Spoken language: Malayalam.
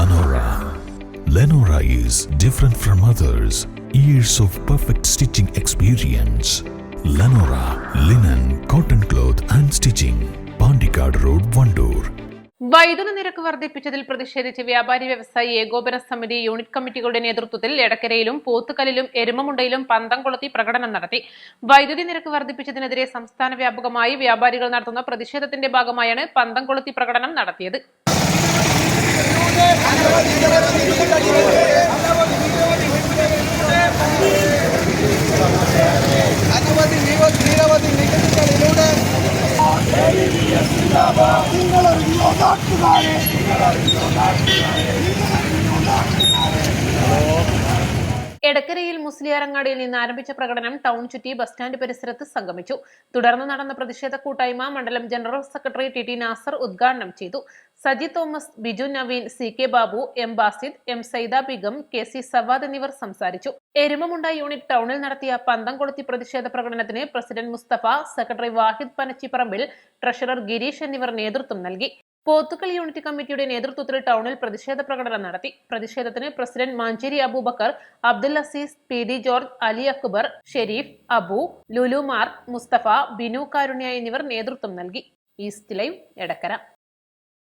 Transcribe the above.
Lenora. Lenora is different from others. Years of perfect stitching experience. Lenora linen, cotton cloth and stitching. Pandikad Road, Vandoor. വൈദ്യുതി നിരക്ക് വർദ്ധിപ്പിച്ചതിൽ പ്രതിഷേധിച്ച് വ്യാപാരി വ്യവസായി ഏകോപന സമിതി യൂണിറ്റ് കമ്മിറ്റികളുടെ നേതൃത്വത്തിൽ എടക്കരയിലും പോത്തുകലിലും എരുമമുണ്ടയിലും പന്തം കൊളുത്തി പ്രകടനം നടത്തി വൈദ്യുതി നിരക്ക് വർദ്ധിപ്പിച്ചതിനെതിരെ സംസ്ഥാന വ്യാപകമായി വ്യാപാരികൾ നടത്തുന്ന പ്രതിഷേധത്തിന്റെ ഭാഗമായാണ് പന്തം കൊളുത്തി പ്രകടനം നടത്തിയത് അനവധി നിരവധി നികുതികളിലൂടെ നിങ്ങളറിഞ്ഞോ നാട്ടുകാരെ എടക്കരയിൽ മുസ്ലിയാരങ്ങാടിയിൽ നിന്ന് ആരംഭിച്ച പ്രകടനം ടൗൺ ചുറ്റി ബസ് സ്റ്റാൻഡ് പരിസരത്ത് സംഗമിച്ചു. തുടർന്ന് നടന്ന പ്രതിഷേധ കൂട്ടായ്മ മണ്ഡലം general secretary T T Nasar ഉദ്ഘാടനം ചെയ്തു. Saji Thomas Biju Naveen C K Babu M Basid M Saida Begum K C Savad എന്നിവർ സംസാരിച്ചു. എരുമമുണ്ട യൂണിറ്റ് ടൗണിൽ നടത്തിയ പന്തം കൊളുത്തി പ്രതിഷേധ പ്രകടനത്തിന് president Musthafa secretary Wahid Panachipparambil treasurer Girish എന്നിവർ നേതൃത്വം നൽകി. പോത്തുക്കൽ യൂണിറ്റ് കമ്മിറ്റിയുടെ നേതൃത്വത്തിൽ ടൗണിൽ പ്രതിഷേധ പ്രകടനം നടത്തി. പ്രതിഷേധത്തിന് president Mancheri Abubakar Abdul Azeez P D George Ali Akbar Shareef Abu ലുലുമാർ Musthafa Binu Karunya എന്നിവർ നേതൃത്വം നൽകി. East live Edakkara.